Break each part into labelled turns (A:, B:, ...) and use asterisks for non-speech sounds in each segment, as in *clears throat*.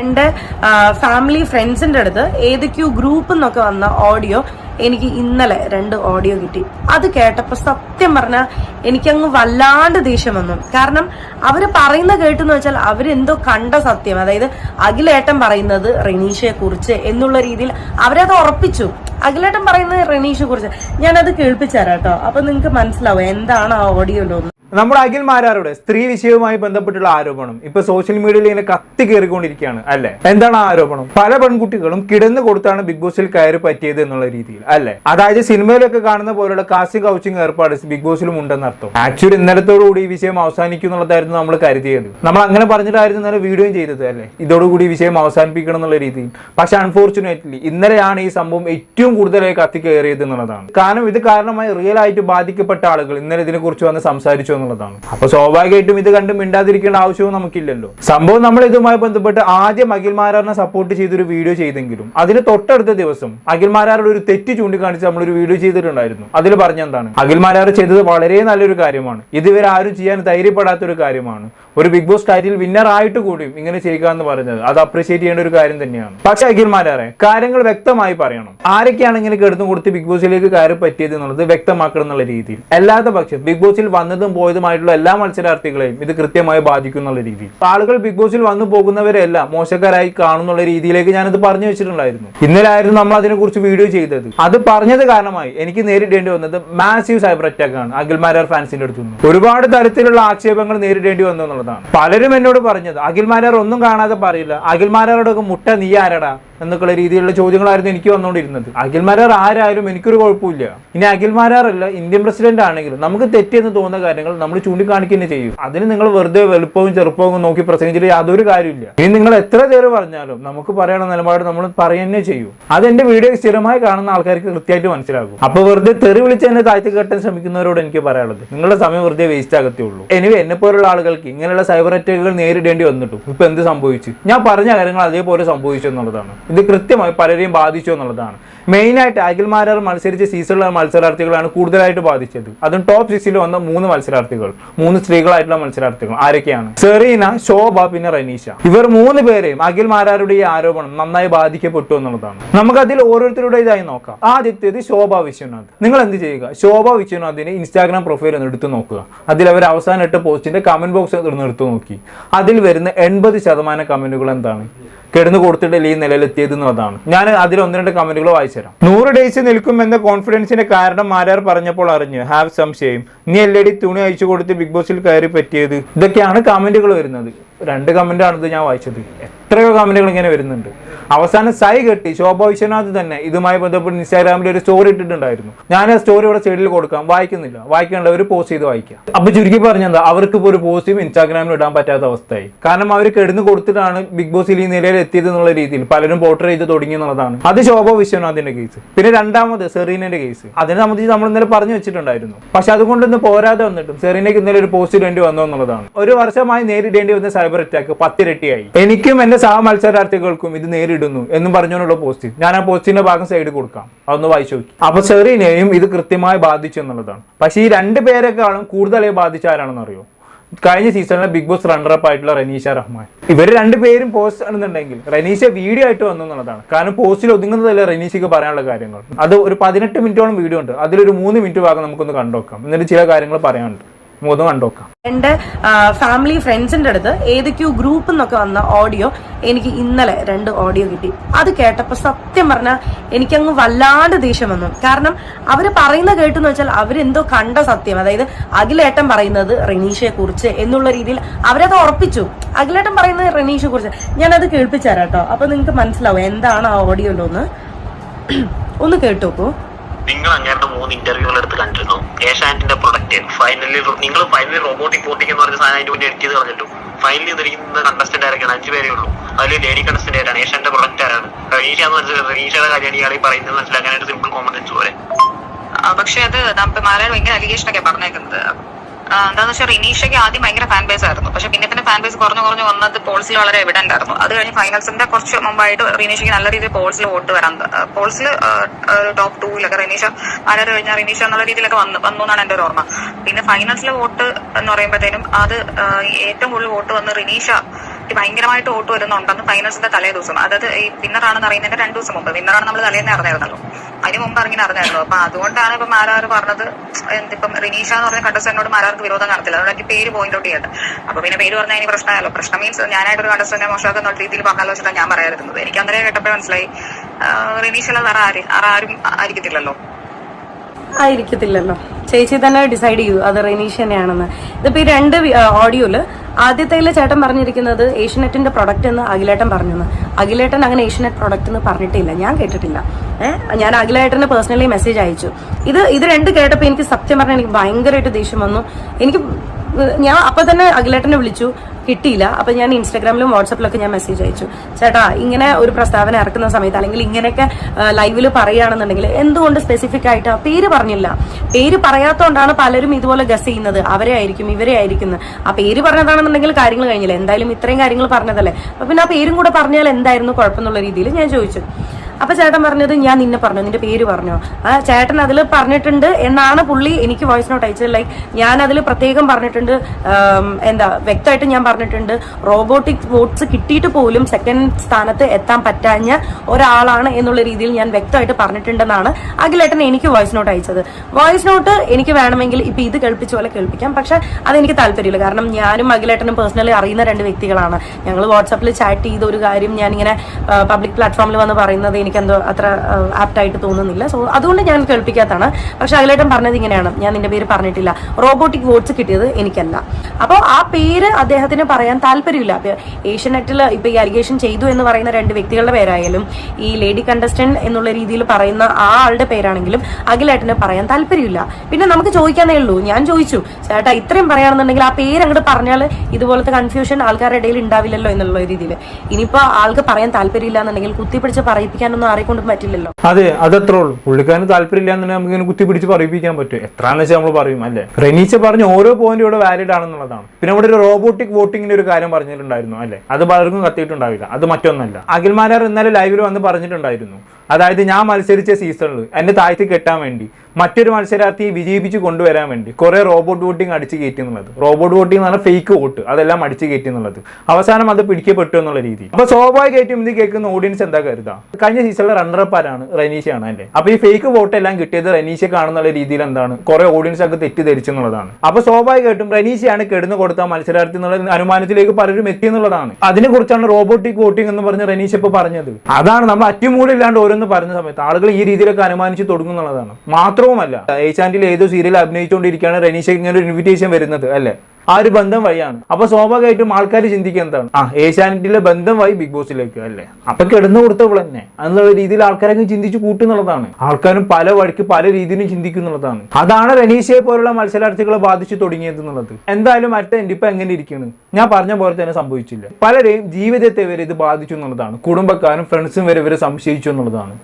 A: എന്റെ ഫാമിലി ഫ്രണ്ട്സിന്റെ അടുത്ത് ഏതൊക്കെയോ ഗ്രൂപ്പ് എന്നൊക്കെ വന്ന ഓഡിയോ എനിക്ക് ഇന്നലെ രണ്ട് ഓഡിയോ കിട്ടി. അത് കേട്ടപ്പോൾ സത്യം പറഞ്ഞാൽ എനിക്കങ്ങ് വല്ലാണ്ട് ദേഷ്യം വന്നു. കാരണം അവർ പറയുന്ന കേട്ടെന്ന് വെച്ചാൽ അവരെന്തോ കണ്ട സത്യം. അതായത് അഖിലേട്ടൻ പറയുന്നത് റെനീഷയെ കുറിച്ച് എന്നുള്ള രീതിയിൽ അവരത് ഉറപ്പിച്ചു. അഖിലേട്ടൻ പറയുന്നത് റെനീഷെ കുറിച്ച്. ഞാനത് കേൾപ്പിച്ചു തരാം കേട്ടോ. അപ്പം നിങ്ങൾക്ക് മനസ്സിലാവും എന്താണ് ആ ഓഡിയോ ഓഡിയോയിലൊന്ന്
B: നമ്മുടെ അഖിൽ മാരാരുടെ സ്ത്രീ വിഷയവുമായി ബന്ധപ്പെട്ടുള്ള ആരോപണം ഇപ്പൊ സോഷ്യൽ മീഡിയയിൽ ഇങ്ങനെ കത്തി കയറിക്കൊണ്ടിരിക്കുകയാണ് അല്ലെ? എന്താണ് ആരോപണം? പല പെൺകുട്ടികളും കിടന്നു കൊടുത്താണ് ബിഗ് ബോസിൽ കയറി പറ്റിയത് എന്നുള്ള രീതിയിൽ അല്ലെ? അതായത് സിനിമയിലൊക്കെ കാണുന്ന പോലുള്ള കാസ്റ്റിംഗ് കൗച്ചിങ് ഏർപ്പാട് ബിഗ് ബോസിലും ഉണ്ടെന്ന് അർത്ഥം. ആക്ച്വലി ഇന്നലത്തോടുകൂടി ഈ വിഷയം അവസാനിക്കും എന്നുള്ളതായിരുന്നു നമ്മൾ കരുതിയത്. നമ്മൾ അങ്ങനെ പറഞ്ഞിട്ടായിരുന്നു ഇന്നലെ വീഡിയോയും ചെയ്തത് അല്ലെ? ഇതോടുകൂടി വിഷയം അവസാനിപ്പിക്കണം എന്നുള്ള രീതിയിൽ. പക്ഷെ അൺഫോർച്ചുനേറ്റ്ലി ഇന്നലെയാണ് ഈ സംഭവം ഏറ്റവും കൂടുതലായി കത്തി കയറിയത് എന്നുള്ളതാണ്. കാരണം ഇത് കാരണമായി റിയൽ ആയിട്ട് ബാധിക്കപ്പെട്ട ആളുകൾ ഇന്നലെ ഇതിനെ കുറിച്ച് വന്ന് സംസാരിച്ചു എന്നുള്ളതാണ്. അപ്പൊ സ്വാഭാവികമായിട്ടും ഇത് കണ്ട് മിണ്ടാതിരിക്കേണ്ട ആവശ്യവും നമുക്കില്ലല്ലോ. സംഭവം നമ്മൾ ഇതുമായി ബന്ധപ്പെട്ട് ആദ്യം അഖിൽമാരാറിനെ സപ്പോർട്ട് ചെയ്തൊരു വീഡിയോ ചെയ്തെങ്കിലും അതിന് തൊട്ടടുത്ത ദിവസം അഖിൽമാരാറുടെ ഒരു തെറ്റ് ചൂണ്ടിക്കാണിച്ച് നമ്മളൊരു വീഡിയോ ചെയ്തിട്ടുണ്ടായിരുന്നു. അതിൽ പറഞ്ഞെന്താണ്? അഖിൽമാരാർ ചെയ്തത് വളരെ നല്ലൊരു കാര്യമാണ്. ഇതുവരെ ആരും ചെയ്യാൻ ധൈര്യപ്പെടാത്ത ഒരു കാര്യമാണ്. ഒരു ബിഗ് ബോസ് ടൈറ്റിൽ വിന്നർ ആയിട്ട് കൂടിയും ഇങ്ങനെ ചെയ്യുക എന്ന് പറഞ്ഞത് അത് അപ്രീഷിയേറ്റ് ചെയ്യേണ്ട ഒരു കാര്യം തന്നെയാണ്. പക്ഷെ അഖിൽമാരാറെ കാര്യങ്ങൾ വ്യക്തമായി പറയണം. ആരൊക്കെയാണ് ഇങ്ങനെ കെടുത്തും കൊടുത്ത് ബിഗ് ബോസിലേക്ക് കയറി പറ്റിയത് എന്നുള്ളത് വ്യക്തമാക്കണം എന്നുള്ള രീതിയിൽ. അല്ലാത്ത പക്ഷം ബിഗ് ബോസിൽ വന്നതും പോയതുമായിട്ടുള്ള എല്ലാ മത്സരാർത്ഥികളെയും ഇത് കൃത്യമായി ബാധിക്കും എന്നുള്ള രീതിയിൽ. ആളുകൾ ബിഗ് ബോസിൽ വന്നു പോകുന്നവരെല്ലാം മോശക്കാരായി കാണുന്നുള്ള രീതിയിലേക്ക് ഞാനത് പറഞ്ഞു വെച്ചിട്ടുണ്ടായിരുന്നു. ഇന്നലെ ആയിരുന്നു നമ്മൾ അതിനെക്കുറിച്ച് വീഡിയോ ചെയ്തത്. അത് പറഞ്ഞത് കാരണമായി എനിക്ക് നേരിടേണ്ടി വന്നത് മാസീവ് സൈബർ അറ്റാക്ക് ആണ് അഖിൽ മാരാർ ഫാൻസിന്റെ അടുത്ത് നിന്ന്. ഒരുപാട് തരത്തിലുള്ള ആക്ഷേപങ്ങൾ നേരിടേണ്ടി വന്നു എന്നുള്ളതാണ്. പലരും എന്നോട് പറഞ്ഞത് അഖിൽ മാരാർ ഒന്നും കാണാതെ പറയില്ല. അഖിൽ മാരാറോടൊക്കെ മുട്ട നീ ആരടാ? എന്നൊക്കെയുള്ള രീതിയിലുള്ള ചോദ്യങ്ങളായിരുന്നു എനിക്ക് വന്നുകൊണ്ടിരുന്നത്. അഖിൽമാരാർ ആരായാലും എനിക്കൊരു കുഴപ്പമില്ല. ഇനി അഖിൽമാരാറല്ല ഇന്ത്യൻ പ്രസിഡന്റ് ആണെങ്കിലും നമുക്ക് തെറ്റെന്ന് തോന്നുന്ന കാര്യങ്ങൾ നമ്മൾ ചൂണ്ടിക്കാണിക്കുന്നേ ചെയ്യും. അതിന് നിങ്ങൾ വെറുതെ വലുപ്പവും ചെറുപ്പവും നോക്കി പ്രസംഗിച്ചിട്ട് യാതൊരു കാര്യമില്ല ഇനി നിങ്ങൾ എത്ര പേര് പറഞ്ഞാലും നമുക്ക് പറയണ നിലപാട് നമ്മൾ പറയുന്നേ ചെയ്യും. എന്റെ വീഡിയോ സ്ഥിരമായി കാണുന്ന ആൾക്കാർക്ക് കൃത്യമായിട്ട് മനസ്സിലാകും. അപ്പൊ വെറുതെ തെറി വിളിച്ച് എന്നെ താഴ്ത്തി കെട്ടാൻ ശ്രമിക്കുന്നവരോട് എനിക്ക് പറയാനുള്ളത് നിങ്ങളുടെ സമയം വെറുതെ വേസ്റ്റ് ആകത്തേ ഉള്ളൂ. എനിവേ എന്നെ പോലുള്ള ആളുകൾക്ക് ഇങ്ങനെയുള്ള സൈബർ അറ്റാക്കുകൾ നേരിടേണ്ടി വന്നിട്ടും. ഇപ്പൊ എന്ത് സംഭവിച്ചു? ഞാൻ പറഞ്ഞ കാര്യങ്ങൾ അതേപോലെ സംഭവിച്ചു എന്നുള്ളതാണ്. ഇത് കൃത്യമായി പലരെയും ബാധിച്ചു എന്നുള്ളതാണ്. മെയിനായിട്ട് അഖിൽമാരാർ മത്സരിച്ച സീസണിലുള്ള മത്സരാർത്ഥികളാണ് കൂടുതലായിട്ട് ബാധിച്ചത്. അതും ടോപ്പ് സിക്സിൽ വന്ന മൂന്ന് മത്സരാർത്ഥികൾ മൂന്ന് സ്ത്രീകളായിട്ടുള്ള മത്സരാർത്ഥികൾ ആരൊക്കെയാണ്? സെറീന ശോഭ പിന്നെ റനീഷ. ഇവർ മൂന്ന് പേരെയും അഖിൽമാരാരുടെ ഈ ആരോപണം നന്നായി ബാധിക്കപ്പെട്ടു എന്നുള്ളതാണ്. നമുക്ക് അതിൽ ഓരോരുത്തരുടെ ഇതായി നോക്കാം. ആദ്യത്തേത് ശോഭ വിശ്വനാഥ്. നിങ്ങൾ എന്ത് ചെയ്യുക? ശോഭ വിശ്വനാഥിന്റെ ഇൻസ്റ്റാഗ്രാം പ്രൊഫൈൽ ഒന്ന് എടുത്തു നോക്കുക. അതിൽ അവർ അവസാനം പോസ്റ്റിന്റെ കമന്റ് ബോക്സ് എടുത്ത് നോക്കി. അതിൽ വരുന്ന എൺപത് ശതമാനം കമന്റുകൾ എന്താണ്? കിടന്നു കൊടുത്തിട്ടില്ല ഈ നിലയിലെത്തിയത് എന്നുള്ളതാണ് ഞാൻ അതിൽ ഒന്ന് രണ്ട് കമന്റുകൾ വായിച്ചു തരാം നൂറ് ഡേയ്സ് നിൽക്കും എന്ന കോൺഫിഡൻസിന്റെ കാരണം ആരാർ പറഞ്ഞപ്പോൾ അറിഞ്ഞു. ഹാവ് സംശയം നീ എല്ലടി തുണി അയച്ചു കൊടുത്ത് ബിഗ് ബോസിൽ കയറി പറ്റിയത്. ഇതൊക്കെയാണ് കമന്റുകൾ വരുന്നത്. രണ്ട് കമന്റ് ഇത് ഞാൻ വായിച്ചത്. എത്രയോ കമന്റുകൾ ഇങ്ങനെ വരുന്നുണ്ട്. അവസാനം സൈ കെട്ടി ശോഭ വിശ്വനാഥ് തന്നെ ഇതുമായി ബന്ധപ്പെട്ട് ഇൻസ്റ്റാഗ്രാമിൽ ഒരു സ്റ്റോറി ഇട്ടിട്ടുണ്ടായിരുന്നു. ഞാൻ ആ സ്റ്റോറി ഇവിടെ സൈഡിൽ കൊടുക്കാം. വായിക്കുന്നില്ല. വായിക്കേണ്ടവർ പോസ്റ്റ് ചെയ്ത് വായിക്കാം. അപ്പൊ ചുരുക്കി പറഞ്ഞാൽ അവർക്ക് ഇപ്പോൾ ഒരു പോസ്റ്റും ഇൻസ്റ്റാഗ്രാമിൽ ഇടാൻ പറ്റാത്ത അവസ്ഥയായി. കാരണം അവർ കെടുന്ന് കൊടുത്തിട്ടാണ് ബിഗ് ബോസിൽ ഈ നിലയിൽ എത്തിയത് എന്നുള്ള രീതിയിൽ. പലരും പോർട്ടർ ചെയ്ത് തുടങ്ങി എന്നുള്ളതാണ്. അത് ശോഭ വിശ്വനാഥിന്റെ കേസ് പിന്നെ രണ്ടാമത് സെറീനന്റെ കേസ് അതിനെ സംബന്ധിച്ച് നമ്മൾ ഇന്നലെ പറഞ്ഞു വെച്ചിട്ടുണ്ടായിരുന്നു. പക്ഷെ അതുകൊണ്ടൊന്നും പോരാതെ വന്നിട്ടും സെറീനയ്ക്ക് ഇന്നലെ ഒരു പോസ്റ്റ് ഇടേണ്ടി വന്നു എന്നുള്ളതാണ്. ഒരു വർഷമായി നേരിടേണ്ടി വന്ന സൈബർ അറ്റാക്ക് പത്തിരട്ടിയായി. എനിക്കും എന്റെ സഹ മത്സരാർത്ഥികൾക്കും ഇത് നേരിടുന്നു എന്നും പറഞ്ഞുകൊണ്ടുള്ള പോസ്റ്റ് ഞാൻ ആ പോസ്റ്റിന്റെ ഭാഗം സൈഡ് കൊടുക്കാം. അതൊന്ന് വായിച്ചു നോക്കി. അപ്പൊ സെറീനെയും ഇത് കൃത്യമായി ബാധിച്ചു എന്നുള്ളതാണ്. പക്ഷെ ഈ രണ്ട് പേരെക്കാളും കൂടുതലായി ബാധിച്ച ആരാണെന്ന് അറിയോ? കഴിഞ്ഞ സീസണിലെ ബിഗ് ബോസ് റണ്ണറപ്പ് ആയിട്ടുള്ള റനീഷ റഹ്മാൻ. ഇവർ രണ്ടുപേരും പോസ്റ്റ് ആണെന്നുണ്ടെങ്കിൽ റനീഷ വീഡിയോ ആയിട്ട് വന്നു എന്നുള്ളതാണ്. കാരണം പോസ്റ്റിൽ ഒതുങ്ങുന്നതല്ല റനീഷയ്ക്ക് പറയാനുള്ള കാര്യങ്ങൾ. അത് ഒരു പതിനെട്ട് മിനിറ്റോളം വീഡിയോ ഉണ്ട്. അതിലൊരു മൂന്ന് മിനിറ്റ് ഭാഗം നമുക്കൊന്ന് കണ്ടോക്കാം. എന്നിട്ട് ചില കാര്യങ്ങൾ പറയാനുണ്ട്. മൂന്ന് കണ്ടുനോക്കാം
A: എന്റെ ഫാമിലി ഫ്രണ്ട്സിന്റെ അടുത്ത് ഏതൊക്കെയോ ഗ്രൂപ്പ് എന്നൊക്കെ വന്ന ഓഡിയോ എനിക്ക് ഇന്നലെ രണ്ട് ഓഡിയോ കിട്ടി. അത് കേട്ടപ്പോൾ സത്യം പറഞ്ഞാൽ എനിക്കങ്ങ് വല്ലാണ്ട് ദേഷ്യം വന്നു. കാരണം അവർ പറയുന്ന കേട്ടെന്ന് വെച്ചാൽ അവരെന്തോ കണ്ട സത്യം. അതായത് അഖിലേട്ടൻ പറയുന്നത് റെനീഷയെ കുറിച്ച് എന്നുള്ള രീതിയിൽ അവരത് ഉറപ്പിച്ചു. അഖിലേട്ടൻ പറയുന്നത് റെനീഷയെ കുറിച്ച്. ഞാനത് കേൾപ്പിച്ചു തരാം കേട്ടോ. അപ്പൊ നിങ്ങൾക്ക് മനസ്സിലാവും എന്താണ് ആ ഓഡിയോയിലൊന്ന് *clears throat* ഒന്ന് കേട്ടോക്കൂ.
C: നിങ്ങൾ അങ്ങേരുടെ മൂന്ന് ഇന്റർവ്യൂകൾ എടുത്ത് കണ്ടിരുന്നു. ഏഷ്യാനെറ്റിന്റെ പ്രൊഡക്റ്റ് ഫൈനലി നിങ്ങൾ ഫൈനലി റോബോട്ടിക് വോട്ടിംഗ് എന്ന് പറഞ്ഞ സാധനം അതിന്റെ എഡിറ്റ് ചെയ്ത് കളഞ്ഞിട്ടു. ഫൈനലി വന്നിരിക്കുന്ന കണ്ടസ്റ്റന്റ് ആരൊക്കെയാണ് അഞ്ചു പേരേ ഉള്ളൂ. അതിൽ ലേഡി കണ്ടസ്റ്റന്റ് ആരാണ് ഏഷ്യാന്റെ പ്രൊഡക്റ്റ് ആരാണ്? റീഷ എന്ന് മനസ്സിലായി റീഷയുടെ കാര്യമാണ് ഇയാൾ പറയുന്നത് മനസ്സിലാക്കാനായിട്ട് സിമ്പിൾ കോമൺ സെൻസ് പോലെ.
D: പക്ഷെ അത് നമ്മൾ ഭയങ്കര അലിഗേഷൻ ഒക്കെ പറഞ്ഞേക്കുന്നത്. എന്താന്ന് വെച്ചാൽ റിനീഷയ്ക്ക് ആദ്യം ഭയങ്കര ഫാൻ ബേസ് ആയിരുന്നു. പക്ഷെ പിന്നെ പിന്നെ ഫാൻ ബേസ് കുറഞ്ഞു കുറഞ്ഞു വന്നത് പോൾസിൽ വളരെ എവിഡന്റ് ആയിരുന്നു. അത് കഴിഞ്ഞ് ഫൈനൽസിന്റെ കുറച്ച് മുമ്പായിട്ട് റിനീഷയ്ക്ക് നല്ല രീതിയിൽ പോൾസിൽ വോട്ട് വരാൻ പോൾസിൽ ടോപ്പ് ടൂവിലൊക്കെ റിനീഷ ആരാര് കഴിഞ്ഞാൽ റിനീഷ എന്നുള്ള രീതിയിലൊക്കെ വന്നു വന്നു എന്നാണ് എന്റെ ഒരു ഓർമ്മ. പിന്നെ ഫൈനൽസിലെ വോട്ട് എന്ന് പറയുമ്പോഴത്തേനും അത് ഏറ്റവും കൂടുതൽ വോട്ട് വന്ന് റിനീഷ ഭയങ്കരമായിട്ട് വോട്ട് വരുന്നുണ്ടെന്ന് ഫൈനൽസിന്റെ തലേ ദിവസം. അതായത് ഈ വിന്നറാണെന്ന് അറിയുന്നതിന്റെ രണ്ടു ദിവസം മുമ്പ്. വിന്നറാണ് നമ്മൾ തലേന്ന് അറിഞ്ഞായിരുന്നല്ലോ അതിന് മുമ്പ് ഇറങ്ങി അറിഞ്ഞായിരുന്നു അപ്പൊ അതുകൊണ്ടാണ് ഇപ്പൊ മാരാർ പറഞ്ഞത് എന്തിപ്പം റിനീഷ എന്ന് പറഞ്ഞ കണ്ടസ്റ്റന്റിനോട് മാരാർക്ക് വിരോധം കാണത്തില്ല. അതുകൊണ്ട് എനിക്ക് പേര് പോയിന്റ് ഔട്ട് ചെയ്യട്ടെ അപ്പൊ പിന്നെ പേര് പറഞ്ഞാൽ ഇനി പ്രശ്നമായല്ലോ പ്രശ്നം മീൻസ് ഞാനായിട്ടൊരു കണ്ടസ്റ്റന്റിനെ മോശമാക്കുന്ന രീതിയിൽ പറഞ്ഞാലോ ഞാൻ പറയാതിരുന്നത്. എനിക്ക് അന്നേരം കേട്ടപ്പോഴേ മനസ്സിലായി. റിനീഷ അല്ലാതെ വേറെ ആര് ആരും ആയിരിക്കത്തില്ലല്ലോ.
A: ആയിരിക്കത്തില്ലല്ലോ. ചേച്ചി തന്നെ ഡിസൈഡ് ചെയ്തു. അത് റെനീഷ് തന്നെയാണെന്ന്. ഇതിപ്പോ ഈ രണ്ട് ഓഡിയോയിൽ ആദ്യത്തേൽ ചേട്ടൻ പറഞ്ഞിരിക്കുന്നത് ഏഷ്യനെറ്റിന്റെ പ്രൊഡക്റ്റ് എന്ന് അഖിലേട്ടൻ പറഞ്ഞു അഖിലേട്ടൻ അങ്ങനെ ഏഷ്യനെറ്റ് പ്രൊഡക്റ്റ് എന്ന് പറഞ്ഞിട്ടില്ല. ഞാൻ കേട്ടിട്ടില്ല. ഏഹ് ഞാൻ അഖിലേട്ടന് പേഴ്സണലി മെസ്സേജ് അയച്ചു. ഇത് ഇത് രണ്ട് കേട്ടപ്പോൾ എനിക്ക് സത്യം പറഞ്ഞാൽ എനിക്ക് ഭയങ്കരമായിട്ട് ദേഷ്യം വന്നു. എനിക്ക് ഞാൻ അപ്പൊ തന്നെ അഖിലേട്ടനെ വിളിച്ചു. കിട്ടിയില്ല. അപ്പൊ ഞാൻ ഇൻസ്റ്റാഗ്രാമിലും വാട്സപ്പിലൊക്കെ ഞാൻ മെസ്സേജ് അയച്ചു. ചേട്ടാ ഇങ്ങനെ ഒരു പ്രസ്താവന ഇറക്കുന്ന സമയത്ത് അല്ലെങ്കിൽ ഇങ്ങനെയൊക്കെ ലൈവിൽ പറയുകയാണെന്നുണ്ടെങ്കിൽ എന്തുകൊണ്ട് സ്പെസിഫിക് ആയിട്ട് ആ പേര് പറഞ്ഞില്ല? പേര് പറയാത്തതുകൊണ്ടാണ് പലരും ഇതുപോലെ ഗസ് ചെയ്യുന്നത്. അവരെ ആയിരിക്കും ഇവരെ ആയിരിക്കും ആ പേര് പറഞ്ഞതാണെന്നുണ്ടെങ്കിൽ കാര്യങ്ങൾ കഴിഞ്ഞില്ല. എന്തായാലും ഇത്രയും കാര്യങ്ങൾ പറഞ്ഞതല്ലേ? അപ്പൊ പിന്നെ ആ പേരും കൂടെ പറഞ്ഞാൽ എന്തായിരുന്നു കുഴപ്പമെന്നുള്ള രീതിയിൽ ഞാൻ ചോദിച്ചു. അപ്പൊ ചേട്ടൻ പറഞ്ഞത് ഞാൻ നിന്നെ പറഞ്ഞു നിന്റെ പേര് പറഞ്ഞു. ആ ചേട്ടൻ അതിൽ പറഞ്ഞിട്ടുണ്ട് എന്നാണ് പുള്ളി എനിക്ക് വോയിസ് നോട്ട് അയച്ചത്. ലൈക്ക് ഞാൻ അതിൽ പ്രത്യേകം പറഞ്ഞിട്ടുണ്ട് എന്താ വ്യക്തമായിട്ട് ഞാൻ പറഞ്ഞിട്ടുണ്ട്. റോബോട്ടിക് വോട്ട്സ് കിട്ടിയിട്ട് പോലും സെക്കൻഡ് സ്ഥാനത്ത് എത്താൻ പറ്റാഞ്ഞ ഒരാളാണ് എന്നുള്ള രീതിയിൽ ഞാൻ വ്യക്തമായിട്ട് പറഞ്ഞിട്ടുണ്ടെന്നാണ് അഖിലേട്ടൻ എനിക്ക് വോയിസ് നോട്ട് അയച്ചത്. വോയിസ് നോട്ട് എനിക്ക് വേണമെങ്കിൽ ഇപ്പൊ ഇത് കേൾപ്പിച്ച പോലെ കേൾപ്പിക്കാം. പക്ഷെ അതെനിക്ക് താല്പര്യമില്ല. കാരണം ഞാനും അഖിലേട്ടനും പേഴ്സണലി അറിയുന്ന രണ്ട് വ്യക്തികളാണ്. ഞങ്ങൾ വാട്സാപ്പിൽ ചാറ്റ് ചെയ്ത ഒരു കാര്യം ഞാനിങ്ങനെ പബ്ലിക് പ്ലാറ്റ്ഫോമിൽ വന്ന് പറയുന്നത് എനിക്കെന്തോ അത്ര ആപ്റ്റായിട്ട് തോന്നുന്നില്ല. സോ അതുകൊണ്ട് ഞാൻ കേൾപ്പിക്കാത്തതാണ്. പക്ഷെ അഖിലേട്ടൻ പറഞ്ഞത് ഇങ്ങനെയാണ്. ഞാൻ നിന്റെ പേര് പറഞ്ഞിട്ടില്ല. റോബോട്ടിക് വോട്ട്സ് കിട്ടിയത് എനിക്കല്ല. അപ്പോൾ ആ പേര് അദ്ദേഹത്തിന് പറയാൻ താല്പര്യമില്ല. ഏഷ്യനെറ്റിൽ ഇപ്പൊ ഈ അലിഗേഷൻ ചെയ്തു എന്ന് പറയുന്ന രണ്ട് വ്യക്തികളുടെ പേരായാലും ഈ ലേഡി കണ്ടസ്റ്റന്റ് എന്നുള്ള രീതിയിൽ പറയുന്ന ആ ആളുടെ പേരാണെങ്കിലും അഖിലേട്ടന് പറയാൻ താല്പര്യമില്ല. പിന്നെ നമുക്ക് ചോദിക്കാനേ ഉള്ളൂ. ഞാൻ ചോദിച്ചു ചേട്ടാ ഇത്രയും പറയുകയാണെന്നുണ്ടെങ്കിൽ ആ പേര് അങ്ങോട്ട് പറഞ്ഞാൽ ഇതുപോലത്തെ കൺഫ്യൂഷൻ ആൾക്കാരുടെ ഇടയിൽ ഉണ്ടാവില്ലല്ലോ? എന്നുള്ള രീതിയിൽ. ഇനിയിപ്പോൾ ആൾക്ക് പറയാൻ താല്പര്യമില്ല എന്നുണ്ടെങ്കിൽ കുത്തിപ്പിടിച്ച് പറയിപ്പിക്കാനൊന്നും അറിയിക്കൊണ്ടും പറ്റില്ലല്ലോ.
B: അതെ അതത്രേ ഉള്ളൂ. പുള്ളിക്കാരന് താല്പര്യമില്ല എന്നുണ്ടെങ്കിൽ നമുക്ക് ഇങ്ങനെ കുത്തി പിടിച്ച് പറയിപ്പിക്കാൻ പറ്റും. എത്രയാണെന്ന് വെച്ചാൽ നമ്മൾ പറയും. അല്ലേ? റെനീച്ച പറഞ്ഞ ഓരോ പോയിന്റ് ഇവിടെ വാലിഡ് ആണെന്നുള്ളതാണ്. പിന്നെ ഇവിടെ ഒരു റോബോട്ടിക് വോട്ടിങ്ങിന്റെ ഒരു കാര്യം പറഞ്ഞിട്ടുണ്ടായിരുന്നു. അല്ലേ? അത് പലർക്കും കത്തിയിട്ടുണ്ടാവില്ല. അത് മറ്റൊന്നല്ല. അഖിൽമാരാർ ഇന്നലെ ലൈവിൽ വന്ന് പറഞ്ഞിട്ടുണ്ടായിരുന്നു. അതായത് ഞാൻ മത്സരിച്ച സീസണിൽ എന്റെ താഴ്ത്തി കെട്ടാൻ വേണ്ടി മറ്റൊരു മത്സരാർത്ഥിയെ വിജയിപ്പിച്ച് കൊണ്ടുവരാൻ വേണ്ടി കുറെ റോബോട്ട് വോട്ടിംഗ് അടിച്ച് കയറ്റി എന്നുള്ളത്. റോബോട്ട് വോട്ടിംഗ് എന്ന് പറഞ്ഞാൽ ഫേക്ക് വോട്ട്. അതെല്ലാം അടിച്ച് കയറ്റി എന്നുള്ളത്. അവസാനം അത് പിടിക്കപ്പെട്ടു എന്നുള്ള രീതി അപ്പൊ സ്വാഭാവികമായിട്ടും ഇത് കേൾക്കുന്ന ഓഡിയൻസ് എന്താ കരുതാ? കഴിഞ്ഞ സീസണിലെ റണ്ണറപ്പ് ആരാണ്? റനീഷയാണ് അല്ലേ? അപ്പൊ ഈ ഫേക്ക് വോട്ട് എല്ലാം കിട്ടിയത് റനീഷക്കാണെന്നുള്ള രീതിയിൽ എന്താണ്? കുറെ ഓഡിയൻസ് ഒക്കെ തെറ്റിദ്ധരിച്ചെന്നുള്ളതാണ് അപ്പൊ സ്വാഭാവികമായിട്ടും റനീഷയാണ് കെടുന്നു കൊടുത്ത മത്സരാർത്ഥി എന്നുള്ള അനുമാനത്തിലേക്ക് പലരും എത്തി എന്നുള്ളതാണ്. അതിനെ കുറിച്ചാണ് റോബോട്ടിക് വോട്ടിംഗ് എന്ന് പറഞ്ഞ റനീഷ് ഇപ്പൊ പറഞ്ഞത്. അതാണ് നമ്മൾ അറ്റുമൂടില്ലാണ്ട് ഓരോന്ന് പറഞ്ഞ സമയത്ത് ആളുകൾ ഈ രീതിയിലൊക്കെ അനുമാനിച്ച് തുടങ്ങുന്നുള്ളതാണ് മാത്രവുമല്ല ഏഷ്യാന്റിൽ ഏതോ സീരിയൽ അഭിനയിച്ചുകൊണ്ടിരിക്കുകയാണ് റനീഷയ്ക്ക് ഇങ്ങനെ ഒരു ഇൻവിറ്റേഷൻ വരുന്നത് അല്ലേ? ആ ഒരു ബന്ധം വഴിയാണ്. അപ്പൊ സ്വാഭാവികമായിട്ടും ആൾക്കാർ ചിന്തിക്കുക എന്താണ്? ആ ഏഷ്യാനെറ്റിലെ ബന്ധം വഴി ബിഗ് ബോസിലേക്ക് അല്ലേ? അപ്പൊ കിടന്നു കൊടുത്തവൾ തന്നെ എന്നുള്ള രീതിയിൽ ആൾക്കാരൊക്കെ ചിന്തിച്ചു കൂട്ടുന്നുള്ളതാണ്. ആൾക്കാരും പല വഴിക്ക് പല രീതിയിലും ചിന്തിക്കുന്നുള്ളതാണ്. അതാണ് റനീഷയെ പോലുള്ള മത്സരാർത്ഥികളെ ബാധിച്ചു തുടങ്ങിയത് എന്നുള്ളത്. എന്തായാലും മറ്റേ ഇപ്പൊ എങ്ങനെ ഇരിക്കുന്നു ഞാൻ പറഞ്ഞ പോലെ തന്നെ സംഭവിച്ചില്ല. പലരെയും ജീവിതത്തെ വരെ ഇത് ബാധിച്ചു എന്നുള്ളതാണ്. കുടുംബക്കാരും ഫ്രണ്ട്സും വരെ ഇവരെ സംശയിച്ചു എന്നുള്ളതാണ്.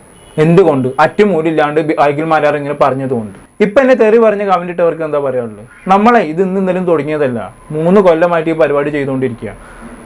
B: എന്തുകൊണ്ട്? അറ്റുമൂലില്ലാണ്ട് അഖിൽമാരാർ ഇങ്ങനെ പറഞ്ഞതുകൊണ്ട്. ഇപ്പൊ എന്നെ തെറി പറഞ്ഞ കമന്റ് ഇട്ടവർക്ക് എന്താ പറയാനുള്ളത്? നമ്മളെ ഇത് ഇന്ന് ഇന്നലും തുടങ്ങിയതല്ല. മൂന്ന് കൊല്ലമായിട്ട് ഈ പരിപാടി ചെയ്തുകൊണ്ടിരിക്കുക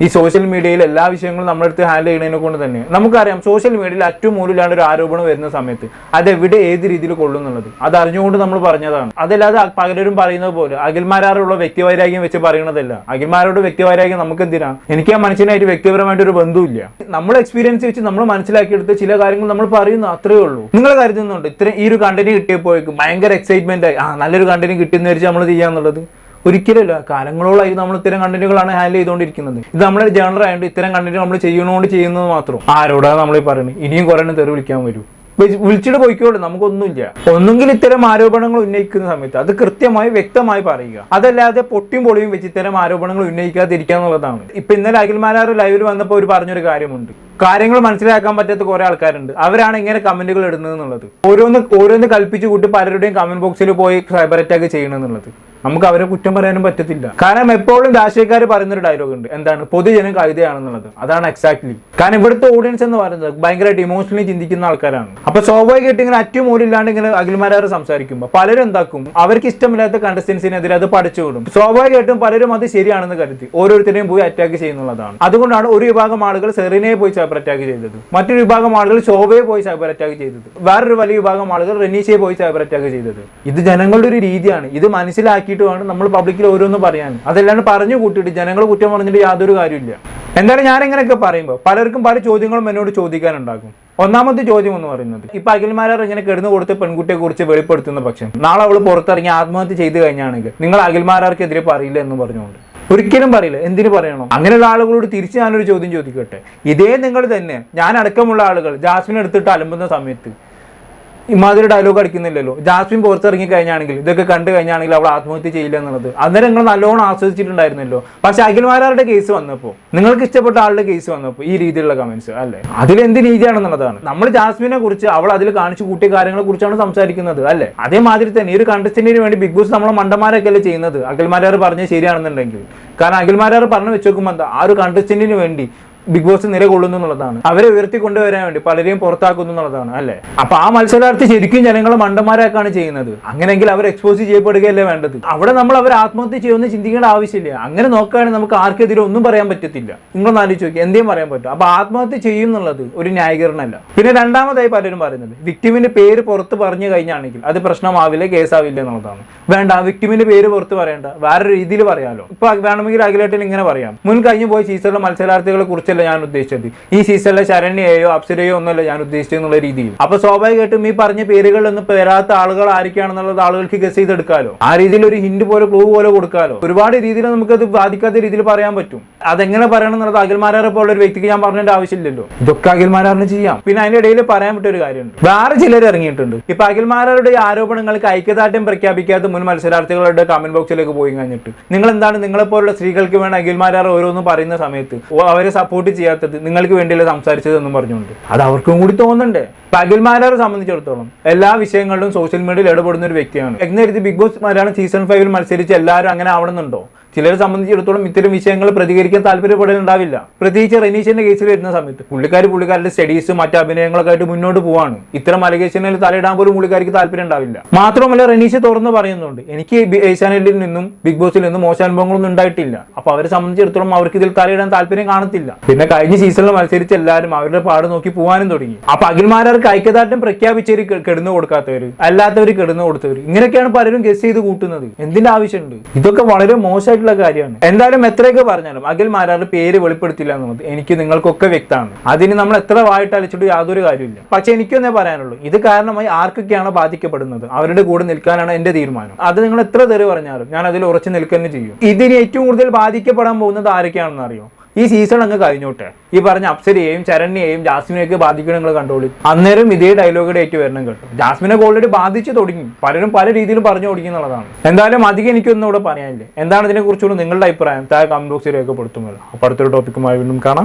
B: ഈ സോഷ്യൽ മീഡിയയിൽ എല്ലാ വിഷയങ്ങളും നമ്മളെടുത്ത് ഹാൻഡിൽ ചെയ്യുന്നതിനെ കൊണ്ട് തന്നെ. നമുക്കറിയാം സോഷ്യൽ മീഡിയയിൽ അറ്റുമൂലില്ലാണ്ട് ഒരു ആരോപണം വരുന്ന സമയത്ത് അത് എവിടെ ഏത് രീതിയിൽ കൊള്ളുന്നുള്ളത്? അത് അറിഞ്ഞുകൊണ്ട് നമ്മൾ പറഞ്ഞതാണ്. അതല്ലാതെ പലരും പറയുന്നത് പോലെ അഖിൽമാരാറുള്ള വ്യക്തിവൈരാഗ്യം വെച്ച് പറയുന്നതല്ല അഖിൽമാരോട് വ്യക്തിവൈരാഗ്യം നമുക്ക് എന്തിനാ എനിക്ക് ആ മനുഷ്യനായിട്ട് വ്യക്തിപരമായിട്ട് ഒരു ബന്ധമില്ല നമ്മൾ എക്സ്പീരിയൻസ് വെച്ച് നമ്മൾ മനസ്സിലാക്കിയെടുത്ത് ചില കാര്യങ്ങൾ നമ്മൾ പറയുന്നു അത്രേ ഉള്ളൂ. നിങ്ങൾ കരുതുന്നുണ്ട്? ഇത്ര ഈ ഒരു കണ്ടന്റ് കിട്ടിയപ്പോഴേക്കും ഭയങ്കര എക്സൈറ്റ്മെന്റ് ആയി. ആ നല്ലൊരു കണ്ടന്റ് കിട്ടിയെന്ന് വെച്ച് നമ്മൾ ചെയ്യാന്നുള്ളത് ഒരിക്കലല്ല കാലങ്ങളോളായി നമ്മൾ ഇത്തരം കണ്ടന്റുകളാണ് ഹാൻഡിൽ ചെയ്തുകൊണ്ടിരിക്കുന്നത്. ഇത് നമ്മുടെ ജേണർ ആയതുകൊണ്ട് ഇത്തരം കണ്ടന്റ് നമ്മൾ ചെയ്യണോണ്ട് ചെയ്യുന്നത് മാത്രം. ആരോടാണ് നമ്മൾ പറയുന്നത് ഇനിയും കുറേ തെറി വിളിക്കാൻ വരും. വിളിച്ചിട്ട് പോയിക്കോളൂ. നമുക്കൊന്നുമില്ല. ഒന്നുകിൽ ഇത്തരം ആരോപണങ്ങൾ ഉന്നയിക്കുന്ന സമയത്ത് അത് കൃത്യമായി വ്യക്തമായി പറയുക. അതല്ലാതെ പൊട്ടിയും പൊളിയും വെച്ച് ഇത്തരം ആരോപണങ്ങൾ ഉന്നയിക്കാതിരിക്കുക എന്നുള്ളതാണ്. ഇപ്പൊ ഇന്നലെ അഖിൽമാരാർ ലൈവിൽ വന്നപ്പോൾ ഒരു പറഞ്ഞൊരു കാര്യമുണ്ട്. കാര്യങ്ങൾ മനസ്സിലാക്കാൻ പറ്റാത്ത കുറെ ആൾക്കാരുണ്ട്. അവരാണ് ഇങ്ങനെ കമന്റുകൾ ഇടുന്നത് എന്നുള്ളത്. ഓരോന്ന് ഓരോന്ന് കൽപ്പിച്ചു കൂട്ടി പലരുടെയും കമന്റ് ബോക്സിൽ പോയി സൈബർ അറ്റാക്ക് ചെയ്യണം എന്നുള്ളത്. നമുക്ക് അവരെ കുറ്റം പറയാനും പറ്റത്തില്ല. കാരണം എപ്പോഴും രാഷ്ട്രീയക്കാർ പറയുന്നൊരു ഡയലോഗ് ഉണ്ട്. എന്താണ്? പൊതുജനം കവിതയാണെന്നുള്ളത്. അതാണ് എക്സാക്ട്ലി കാരണം ഇവിടുത്തെ ഓഡിയൻസ് എന്ന് പറയുന്നത് ഭയങ്കരമായിട്ട് ഇമോഷണലി ചിന്തിക്കുന്ന ആൾക്കാരാണ്. അപ്പൊ സ്വാഭാവികമായിട്ട് ഇങ്ങനെ അറ്റുമൂലില്ലാണ്ട് ഇങ്ങനെ അഖിൽമാരാറ് സംസാരിക്കുമ്പോൾ പലരും എന്താക്കും? അവർക്ക് ഇഷ്ടമില്ലാത്ത കണ്ടസ്റ്റൻസിനെതിരെ അത് പഠിച്ചു വിടും. സ്വാഭാവികമായിട്ടും പലരും അത് ശരിയാണെന്ന് കരുതി. ഓരോരുത്തരെയും പോയി അറ്റാക്ക് ചെയ്യുന്നുള്ളതാണ്. അതുകൊണ്ടാണ് ഒരു വിഭാഗം ആളുകൾ സെറിനെ പോയി സൈബർ അറ്റാക്ക് ചെയ്തത്. മറ്റൊരു വിഭാഗം ആളുകൾ ശോഭയെ പോയി സൈബർ അറ്റാക്ക് ചെയ്തത്. വേറൊരു വലിയ വിഭാഗം ആളുകൾ റെനീഷയെ പോയി സൈബർ അറ്റാക്ക് ചെയ്തത്. ഇത് ജനങ്ങളുടെ ഒരു രീതിയാണ്. ഇത് മനസ്സിലാക്കിയിട്ട് വേണം നമ്മൾ പബ്ലിക്കിൽ ഓരോന്ന് പറയാൻ. അതല്ലാണ്ട് പറഞ്ഞു കൂട്ടിയിട്ട് ജനങ്ങൾ കുറ്റം പറഞ്ഞിട്ട് യാതൊരു കാര്യമില്ല എന്തായാലും ഞാൻ ഇങ്ങനെയൊക്കെ പറയുമ്പോൾ പലർക്കും പല ചോദ്യങ്ങളും എന്നോട് ചോദിക്കാനുണ്ടാകും. ഒന്നാമത്തെ ചോദ്യം എന്ന് പറയുന്നത് ഇപ്പൊ അഖിൽമാരാർ ഇങ്ങനെ കിടന്നു കൊടുത്ത് പെൺകുട്ടിയെ കുറിച്ച് വെളിപ്പെടുത്തുന്ന പക്ഷം നാളെ അവൾ പുറത്തിറങ്ങി ആത്മഹത്യ ചെയ്തു കഴിഞ്ഞാണെങ്കിൽ നിങ്ങൾ അഖിൽമാരാർക്കെതിരെ പറയില്ല എന്ന് പറഞ്ഞുകൊണ്ട്. ഒരിക്കലും പറയില്ല. എന്തിനു പറയണോ? അങ്ങനെയുള്ള ആളുകളോട് തിരിച്ച് ഞാനൊരു ചോദ്യം ചോദിക്കട്ടെ? ഇതേ നിങ്ങൾ തന്നെ ഞാൻ അടക്കമുള്ള ആളുകൾ ജാസ്മിൻ എടുത്തിട്ട് അലമ്പുന്ന സമയത്ത് ഇമാതിരി ഡയലോഗ് അടിക്കുന്നില്ലല്ലോ. ജാസ്മിൻ പുറത്തിറങ്ങി കഴിഞ്ഞാണെങ്കിൽ ഇതൊക്കെ കണ്ടു കഴിഞ്ഞാണെങ്കിൽ അവൾ ആത്മഹത്യ ചെയ്യില്ല എന്നുള്ളത്. അന്നേരം നിങ്ങൾ നല്ലോണം ആസ്വദിച്ചിട്ടുണ്ടായിരുന്നല്ലോ. പക്ഷെ അഖിൽമാരാരുടെ കേസ് വന്നപ്പോൾ നിങ്ങൾക്ക് ഇഷ്ടപ്പെട്ട ആളുടെ കേസ് വന്നപ്പോൾ ഈ രീതിയിലുള്ള കമന്റ്സ് അല്ലേ? അതിൽ എന്ത് രീതിയാണെന്നുള്ളതാണ് നമ്മൾ ജാസ്മിനെ കുറിച്ച് അവൾ അതിൽ കാണിച്ചു കൂട്ടിയ കാര്യങ്ങളെ കുറിച്ചാണ് സംസാരിക്കുന്നത് അല്ലേ? അതേമാതിരി തന്നെ ഈ ഒരു കണ്ടസ്റ്റന്റിന് വേണ്ടി ബിഗ് ബോസ് നമ്മളെ മണ്ടന്മാരൊക്കെ അല്ലേ ചെയ്യുന്നത്? അഖിൽമാരാർ പറഞ്ഞ് ശരിയാണെന്നുണ്ടെങ്കിൽ. കാരണം അഖിൽമാരാർ പറഞ്ഞു വെച്ചേക്കുമ്പോൾ എന്താ? ആ ഒരു കണ്ടസ്റ്റന്റിന് വേണ്ടി ബിഗ് ബോസ് നിലകൊള്ളുന്നു എന്നുള്ളതാണ്. അവരെ ഉയർത്തി കൊണ്ടുവരാൻ വേണ്ടി പലരെയും പുറത്താക്കുന്നു എന്നുള്ളതാണ് അല്ലേ? അപ്പൊ ആ മത്സരാർത്ഥി ശരിക്കും ജനങ്ങളെ മണ്ടന്മാരാക്കാണ് ചെയ്യുന്നത്. അങ്ങനെയെങ്കിൽ അവർ എക്സ്പോസ് ചെയ്യപ്പെടുകയല്ലേ വേണ്ടത്? അവിടെ നമ്മൾ അവർ ആത്മഹത്യ ചെയ്യുമെന്ന് ചിന്തിക്കേണ്ട ആവശ്യമില്ല. അങ്ങനെ നോക്കുകയാണെങ്കിൽ നമുക്ക് ആർക്കെതിരെ ഒന്നും പറയാൻ പറ്റത്തില്ല. നിങ്ങളൊന്ന് ആലോചിച്ച് നോക്കി എന്തേലും പറയാൻ പറ്റും അപ്പൊ ആത്മഹത്യ ചെയ്യും എന്നുള്ളത് ഒരു ന്യായീകരണമല്ല. പിന്നെ രണ്ടാമതായി പലരും പറയുന്നത് വിക്ടിമിന്റെ പേര് പുറത്ത് പറഞ്ഞു കഴിഞ്ഞാണെങ്കിൽ അത് പ്രശ്നമാവില്ല കേസാവില്ല എന്നുള്ളതാണ്. വേണ്ട വിക്ടിമിന്റെ പേര് പുറത്ത് പറയണ്ട. വേറെ രീതിയിൽ പറയാമല്ലോ ഇപ്പൊ വേണമെങ്കിൽ അഖിലേട്ടൻ ഇങ്ങനെ പറയാം. മുൻ കഴിഞ്ഞു പോയ സീസണിലെ മത്സരാർത്ഥികളെ കുറിച്ചല്ല ഞാൻ ഉദ്ദേശിച്ചത്. ഈ സീസണിലെ ശരണ്യയോ അപ്സരയോ ഒന്നല്ല ഞാൻ ഉദ്ദേശിച്ചത് എന്നുള്ള രീതിയിൽ. അപ്പൊ സ്വാഭാവികമായിട്ടും ഈ പറഞ്ഞ പേരുകളിലൊന്നും പേരാത്ത ആളുകൾ ആരൊക്കെയാണെന്നുള്ളത് ആളുകൾക്ക് ഗസ് ചെയ്തെടുക്കാലോ ആ രീതിയിൽ ഒരു ഹിന്റ് പോലെ ക്ലൂ പോലെ കൊടുക്കാലോ? ഒരുപാട് രീതിയിൽ നമുക്ക് അത് ബാധിക്കാത്ത രീതിയിൽ പറയാൻ പറ്റും. അതെങ്ങനെ പറയണം എന്നുള്ളത് അഖിൽമാരാറെ പോലുള്ള ഒരു വ്യക്തിക്ക് ഞാൻ പറഞ്ഞതിന്റെ ആവശ്യമില്ലല്ലോ. ഇതൊക്കെ അഖിൽമാരാറിന് ചെയ്യാം. പിന്നെ അതിന്റെ ഇടയിൽ പറയാൻ പറ്റിയ ഒരു കാര്യമുണ്ട്. വേറെ ചിലർ ഇറങ്ങിയിട്ടുണ്ട്. ഇപ്പൊ അഖിൽമാരാരുടെ ആരോപണങ്ങൾക്ക് ഐക്യദാർഢ്യം പ്രഖ്യാപിക്കാത്ത മുൻ മത്സരാർത്ഥികളുടെ കമന്റ് ബോക്സിലേക്ക് പോയി കഴിഞ്ഞിട്ട്. നിങ്ങൾ എന്താണ് നിങ്ങളെ പോലുള്ള സ്ത്രീകൾക്ക് വേണ്ട അഖിൽമാരാർ ഓരോന്നും പറയുന്ന സമയത്ത്? അവരെ സപ്പോർട്ട് ചെയ്യാത്തത് നിങ്ങൾക്ക് വേണ്ടിയല്ല സംസാരിച്ചത് എന്നും പറഞ്ഞുകൊണ്ട്. അത് അവർക്കും കൂടി തോന്നണ്ടേ അഖിൽമാരാറെ സംബന്ധിച്ചിടത്തോളം എല്ലാ വിഷയങ്ങളിലും സോഷ്യൽ മീഡിയയിൽ ഇടപെടുന്ന ഒരു വ്യക്തിയാണ്. എന്ന് കരുതി ബിഗ് ബോസ് മലയാളം സീസൺ ഫൈവിൽ മത്സരിച്ച് എല്ലാവരും അങ്ങനെ ആവണമെന്നുണ്ടോ? ചിലരെ സംബന്ധിച്ചിടത്തോളം ഇത്തരം വിഷയങ്ങൾ പ്രതികരിക്കാൻ താല്പര്യപ്പെടലുണ്ടാവില്ല. പ്രത്യേകിച്ച് റെനീഷിന്റെ കേസിൽ വരുന്ന സമയത്ത് പുള്ളിക്കാർ പുള്ളിക്കാരുടെ സ്റ്റഡീസ് മറ്റു അഭിനയങ്ങളൊക്കെ ആയിട്ട് മുന്നോട്ട് പോവാണ്. ഇത്തരം അലഗേഷനിൽ തലയിടാൻ പോലും പുള്ളിക്കാർക്ക് താല്പര്യം ഉണ്ടാവില്ല മാത്രമല്ല റെനീഷ് തുറന്ന് പറയുന്നുണ്ട് എനിക്ക് ഏഷ്യാനെറ്റിൽ നിന്നും ബിഗ് ബോസിൽ നിന്നും മോശാനുഭവങ്ങളൊന്നും ഉണ്ടായിട്ടില്ല. അപ്പൊ അവരെ സംബന്ധിച്ചിടത്തോളം അവർക്ക് ഇതിൽ തലയിടാൻ താല്പര്യം കാണത്തില്ല. പിന്നെ കഴിഞ്ഞ സീസണിൽ മത്സരിച്ച് എല്ലാവരും അവരുടെ പാട് നോക്കി പോകാനും തുടങ്ങി. അപ്പൊ അഖിൽമാരാർക്ക് ഐക്യദാർഢ്യം പ്രഖ്യാപിച്ചവര് കെടുന്നു കൊടുക്കാത്തവര് അല്ലാത്തവര് കിടന്നു കൊടുത്തവര് ഇങ്ങനെയൊക്കെയാണ് പലരും ഗസ് ചെയ്ത് കൂട്ടുന്നത്. എന്തിന്റെ ആവശ്യമുണ്ട്? ഇതൊക്കെ വളരെ മോശമായിട്ടുള്ള കാര്യമാണ്. എന്തായാലും എത്രയൊക്കെ പറഞ്ഞാലും അഖിൽ മാരാറ് പേര് വെളിപ്പെടുത്തില്ല എന്നുള്ളത് എനിക്ക് നിങ്ങൾക്കൊക്കെ വ്യക്തമാണ്. അതിന് നമ്മൾ എത്ര വായിട്ട് അലിച്ചിട്ട് യാതൊരു കാര്യമില്ല പക്ഷെ എനിക്കൊന്നേ പറയാനുള്ളൂ ഇത് കാരണമായി ആർക്കൊക്കെയാണ് ബാധിക്കപ്പെടുന്നത്? അവരുടെ കൂടെ നിൽക്കാനാണ് എന്റെ തീരുമാനം. അത് നിങ്ങൾ എത്ര തെറി പറഞ്ഞാലും ഞാൻ അതിൽ ഉറച്ചു നിൽക്കുന്നു ചെയ്യും. ഇതിന് ഏറ്റവും കൂടുതൽ ബാധിക്കപ്പെടാൻ പോകുന്നത് ആരൊക്കെയാണെന്ന് അറിയോ ഈ സീസൺ അങ്ങ് കഴിഞ്ഞോട്ടെ. ഈ പറഞ്ഞ അപ്സരയെയും ചരണ്യെയും ജാസ്മിനെയൊക്കെ ബാധിക്കണം നിങ്ങൾ കണ്ടോളി. അന്നേരം ഇതേ ഡയലോഗ് ഡേറ്റ് വരണം കേട്ടോ. ജാസ്മിനെ ഓൾറെഡി ബാധിച്ചു തുടങ്ങി. പലരും പല രീതിയിലും പറഞ്ഞു തുടങ്ങി എന്നുള്ളതാണ്. എന്തായാലും അധികം എനിക്കൊന്നും ഇവിടെ പറയാനില്ലേ. എന്താണ് ഇതിനെ കുറിച്ചുകൊണ്ട് നിങ്ങളുടെ അഭിപ്രായം? താഴെ കമന്റ് ബോക്സിൽ രേഖപ്പെടുത്തുമല്ലോ അപ്പോൾ അടുത്തൊരു ടോപ്പിക്കുമായി വീണ്ടും കാണാം.